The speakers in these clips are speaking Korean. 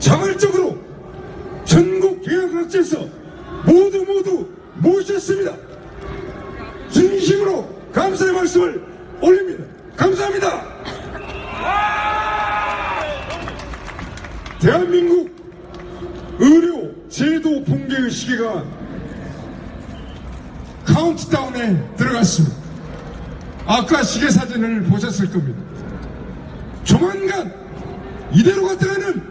자발적으로 전국 교육학제에서 모두 모두 모셨습니다. 진심으로 감사의 말씀을 올립니다. 감사합니다. 대한민국 의료 제도 붕괴의 시기가 카운트다운에 들어갔습니다. 아까 시계 사진을 보셨을 겁니다. 조만간 이대로 갔다가는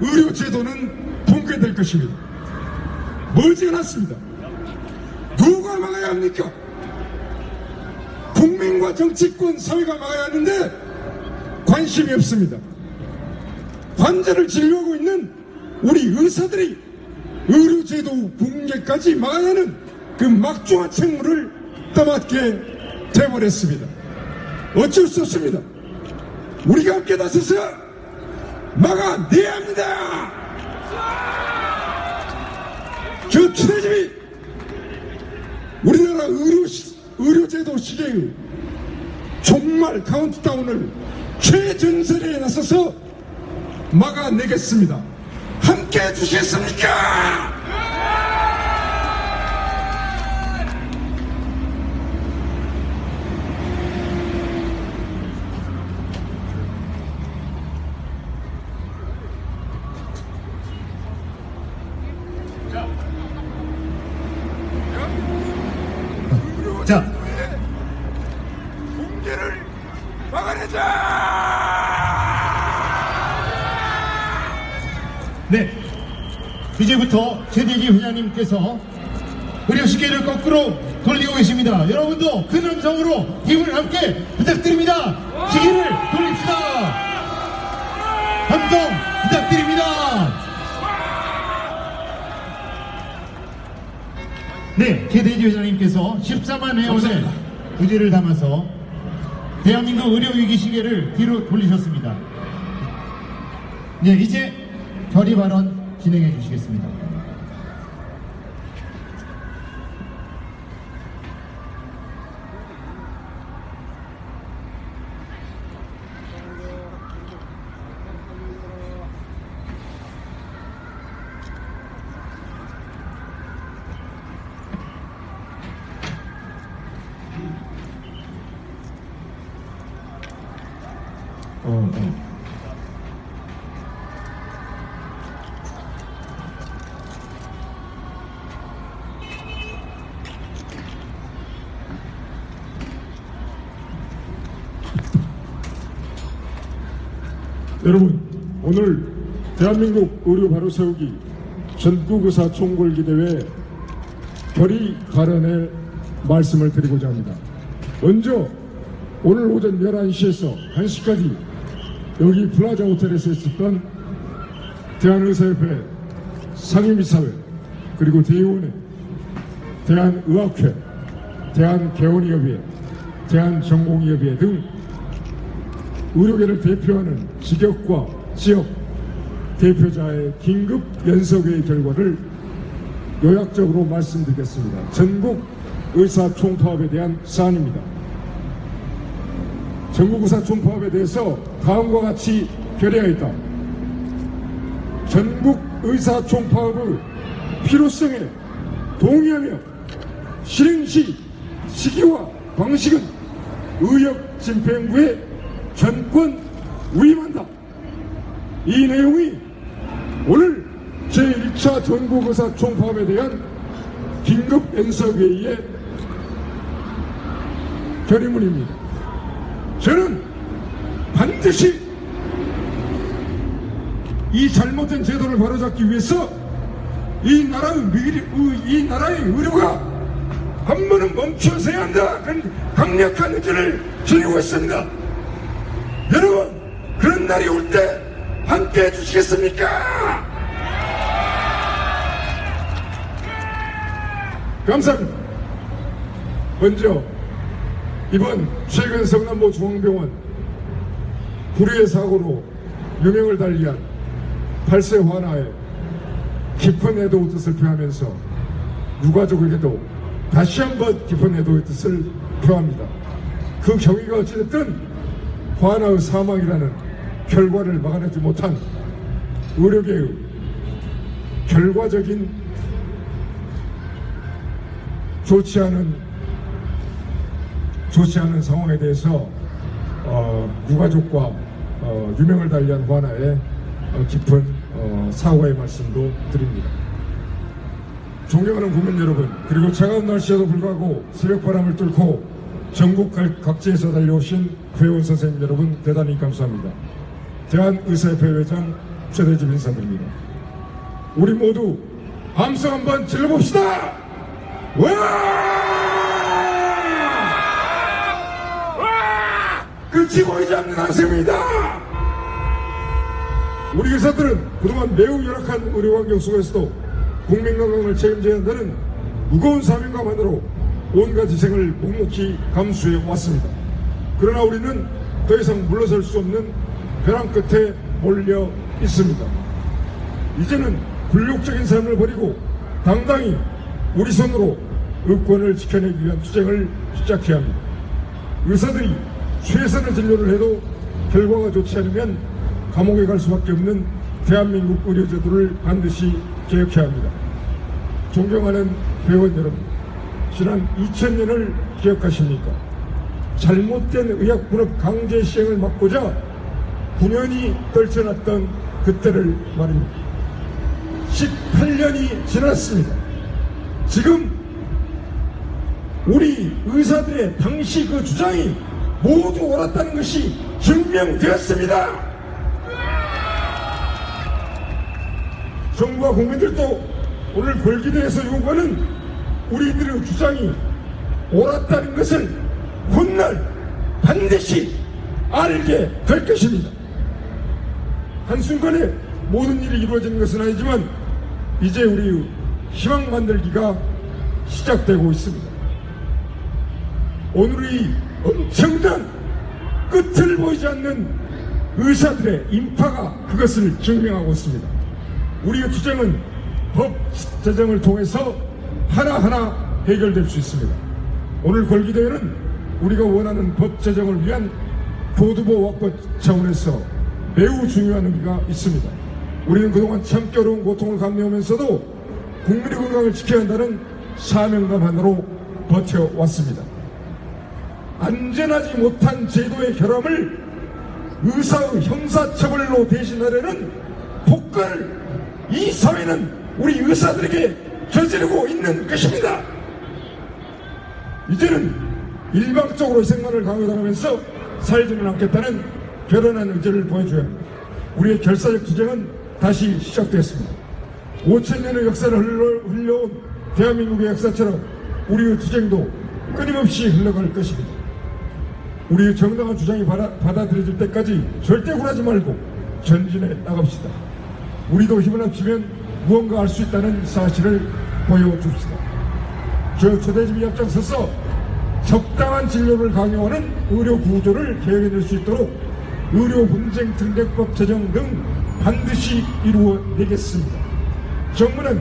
의료 제도는 붕괴될 것입니다. 머지않았습니다. 누가 막아야 합니까? 국민과 정치권, 사회가 막아야 하는데 관심이 없습니다. 환자를 진료하고 있는 우리 의사들이 의료제도 붕괴까지 막아야 하는 그 막중한 책무를 떠맡게 돼버렸습니다. 어쩔 수 없습니다. 우리가 함께 나서서 막아내야 합니다. 저 친해집이 우리나라 의료, 시- 의료제도 시계의 종말 카운트다운을 최전선에 나서서 막아내겠습니다. 함께 해주시겠습니까? 자, 붕괴를 막아내자! 네. 이제부터 최대기 회장님께서 의료시계를 거꾸로 돌리고 계십니다. 여러분도 큰 음성으로 힘을 함께 부탁드립니다. 시계를 돌립시다. 함성 부탁드립니다. 네, 최대기 회장님 께서 14만 회원의. 의지를 담아서 대한민국 의료위기 시계를 뒤로 돌리셨습니다. 네, 이제 결의 발언 진행해 주시겠습니다. 여러분, 오늘 대한민국 의료 바로 세우기 전국의사 총궐기대회 결의 발언에 말씀을 드리고자 합니다. 먼저 오늘 오전 11시에서 1시까지 여기 플라자 호텔에서 있었던 대한의사협회 상임이사회 그리고 대의원회 대한의학회 대한개원의협회 대한전공의협회 등 의료계를 대표하는 직역과 지역 대표자의 긴급 연석회의 결과를 요약적으로 말씀드리겠습니다. 전국 의사 총파업에 대한 사안입니다. 전국의사 총파업에 대해서 다음과 같이 결의하였다. 전국 의사 총파업의 필요성에 동의하며 실행 시 시기와 방식은 의협 집행부의 전권 위임한다. 이 내용이 오늘 제1차 전국의사 총파업에 대한 긴급 연석회의의 결의문입니다. 저는 반드시 이 잘못된 제도를 바로잡기 위해서 이 나라의 미래, 이 나라의 의료가 한 번은 멈춰서야 한다. 그런 강력한 의지를 지니고 있습니다. 여러분, 그런 날이 올 때 함께 해주시겠습니까? 감사합니다. 먼저 이번 최근 성남모 중앙병원 불의의 사고로 유명을 달리한 8세 환아의 깊은 애도의 뜻을 표하면서 유가족에게도 다시 한번 깊은 애도의 뜻을 표합니다. 그 경위가 어찌됐든 환아의 사망이라는 결과를 막아내지 못한 의료계의 결과적인 좋지 않은 좋지 않은 상황에 대해서 어, 유가족과 어, 유명을 달리한 환하에 어, 깊은 어, 사과의 말씀도 드립니다. 존경하는 국민 여러분, 그리고 차가운 날씨에도 불구하고 새벽바람을 뚫고 전국 각- 각지에서 달려오신 회원 선생님 여러분 대단히 감사합니다. 대한의사협회 회장 최대집 인사드립니다. 우리 모두 함성 한번 질러봅시다! 와! 보이지 않는 한숨입니다! 우리 의사들은 그동안 매우 열악한 의료 환경 속에서도 국민 건강을 책임져야 한다는 무거운 사명감만으로 온갖 희생을 묵묵히 감수해 왔습니다. 그러나 우리는 더 이상 물러설 수 없는 벼랑 끝에 몰려 있습니다. 이제는 굴욕적인 삶을 버리고 당당히 우리 손으로 의권을 지켜내기 위한 투쟁을 시작해야 합니다. 의사들이 최선의 진료를 해도 결과가 좋지 않으면 감옥에 갈 수밖에 없는 대한민국 의료제도를 반드시 개혁해야 합니다. 존경하는 회원 여러분, 지난 2000년을 기억하십니까? 잘못된 의학 분업 강제 시행을 막고자 9년이 떨쳐났던 그때를 말입니다. 18년이 지났습니다. 지금 우리 의사들의 당시 그 주장이 모두 옳았다는 것이 증명되었습니다. 정부와 국민들도 오늘 걸기대에서 요구하는 우리들의 주장이 옳았다는 것을 훗날 반드시 알게 될 것입니다. 한순간에 모든 일이 이루어지는 것은 아니지만 이제 우리 희망 만들기가 시작되고 있습니다. 오늘의 엄청난 끝을 보이지 않는 의사들의 인파가 그것을 증명하고 있습니다. 우리의 투쟁은 법 제정을 통해서 하나하나 해결될 수 있습니다. 오늘 걸기대회는 우리가 원하는 법 제정을 위한 교두보 확보 차원에서 매우 중요한 의미가 있습니다. 우리는 그동안 참기 어려운 고통을 감내하면서도 국민의 건강을 지켜야 한다는 사명감 하나로 버텨왔습니다. 안전하지 못한 제도의 결함을 의사의 형사처벌로 대신하려는 폭거를 이 사회는 우리 의사들에게 저지르고 있는 것입니다. 이제는 일방적으로 생만을 강요당하면서 살지는 않겠다는 결연한 의지를 보여줘야 합니다. 우리의 결사적 투쟁은 다시 시작됐습니다. 5천 년의 역사를 흘러, 흘려온 대한민국의 역사처럼 우리의 투쟁도 끊임없이 흘러갈 것입니다. 우리의 정당한 주장이 받아, 받아들여질 때까지 절대 굴하지 말고 전진해 나갑시다. 우리도 힘을 합치면 무언가 할 수 있다는 사실을 보여줍시다. 저 초대집이 앞장서서 적당한 진료를 강요하는 의료 구조를 개혁해낼 수 있도록 의료 분쟁 특례법 제정 등 반드시 이루어내겠습니다. 정부는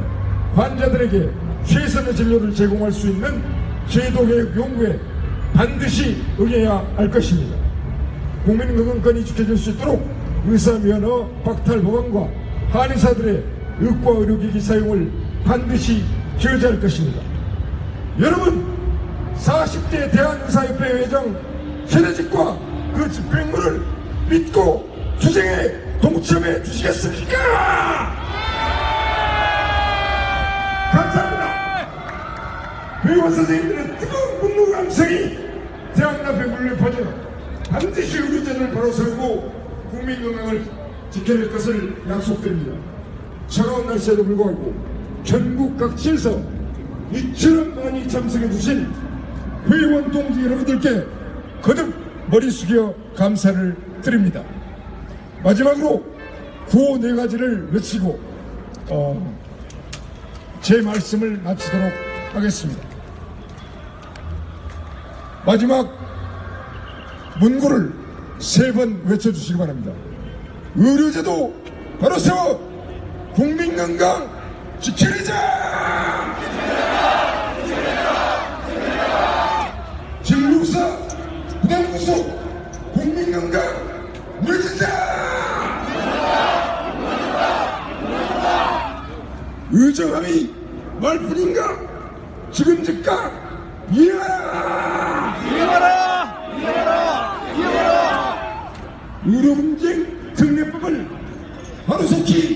환자들에게 최선의 진료를 제공할 수 있는 제도 개혁 요구에 반드시 응해야 할 것입니다. 국민 건강권이 지켜질 수 있도록 의사면허 박탈 보강과 한의사들의 의과 의료기기 사용을 반드시 저지할 것입니다. 여러분 40대 대한의사협회 회장 최대직과 그 집행부를 믿고 투쟁에 동참해 주시겠습니까? 감사합니다. 회원 선생님들의 뜨거운 분노 감성이 대한민 앞에 물려 퍼져 반드시 바로 세우고 국민 건강을 지켜낼 것을 약속드립니다. 차가운 날씨에도 불구하고 전국 각지에서 이처럼 많이 참석해 주신 회원 동지 여러분들께 거듭 머리 숙여 감사를 드립니다. 마지막으로 구호 네 가지를 외치고 어, 제 말씀을 마치도록 하겠습니다. 마지막 문구를 세 번 외쳐주시기 바랍니다. 의료제도 바로 세워 국민 건강 지키리자! 진료사 부당구속 국민 건강 물리자! 의정함이 말뿐인가? 의료 분쟁 특례법을 바로속히